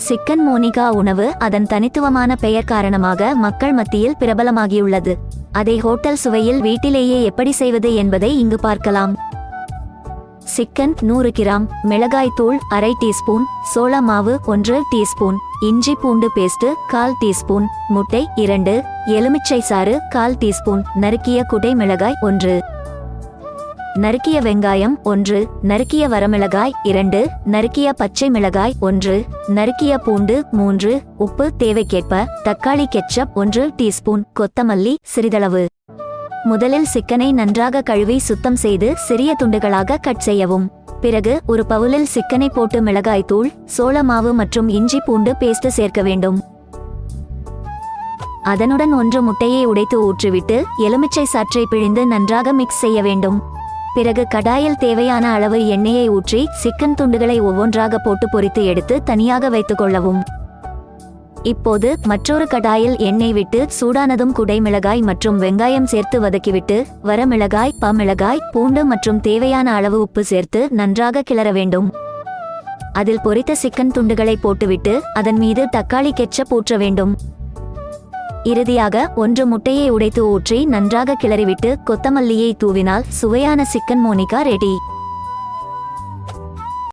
Chicken Monica உணவு அதன் தனித்துவமான பெயர் காரணமாக மக்கள் மத்தியில் பிரபலமாகியுள்ளது. அதை ஹோட்டல் சுவையில் வீட்டிலேயே எப்படி செய்வது என்பதை இங்கு பார்க்கலாம். சிக்கன் நூறு கிராம் மிளகாய் தூள் அரை டீஸ்பூன் சோள மாவு ஒன்று டீஸ்பூன் இஞ்சி பூண்டு பேஸ்ட் கால் டீஸ்பூன் முட்டை இரண்டு எலுமிச்சை சாறு கால் டீஸ்பூன் நறுக்கிய குடை மிளகாய் ஒன்று. நறுக்கிய வெங்காயம் ஒன்று நறுக்கிய வரமிளகாய் இரண்டு நறுக்கிய பச்சை மிளகாய் ஒன்று நறுக்கிய பூண்டு மூன்று உப்பு தேவைக்கேற்ப தக்காளி கெச்சப் ஒன்று டீஸ்பூன் கொத்தமல்லி சிறிதளவு. முதலில் சிக்கனை நன்றாக கழுவி சுத்தம் செய்து சிறிய துண்டுகளாக கட் செய்யவும். பிறகு ஒரு பவுலில் சிக்கனை போட்டு மிளகாய் தூள் சோள மாவு மற்றும் இஞ்சி பூண்டு பேஸ்ட் சேர்க்க வேண்டும். அதனுடன் ஒன்று முட்டையை உடைத்து ஊற்றிவிட்டு எலுமிச்சை சாற்றை பிழிந்து நன்றாக மிக்ஸ் செய்ய வேண்டும். பிறகு கடாயில் தேவையான அளவு எண்ணெயை ஊற்றி சிக்கன் துண்டுகளை ஒவ்வொன்றாக போட்டு பொரித்து எடுத்து தனியாக வைத்துக் கொள்ளவும். இப்போது மற்றொரு கடாயில் எண்ணெய் விட்டு சூடானதும் குடை மிளகாய் மற்றும் வெங்காயம் சேர்த்து வதக்கிவிட்டு வரமிளகாய் பமிளகாய் பூண்டு மற்றும் தேவையான அளவு உப்பு சேர்த்து நன்றாக கிளற வேண்டும். அதில் பொரித்த சிக்கன் துண்டுகளை போட்டுவிட்டு அதன் மீது தக்காளி கெச்சப் ஊற்ற வேண்டும். இறுதியாக ஒன்று முட்டையை உடைத்து ஊற்றி நன்றாக கிளறிவிட்டு கொத்தமல்லியை தூவினால் சுவையான சிக்கன் மோனிகா ரெடி.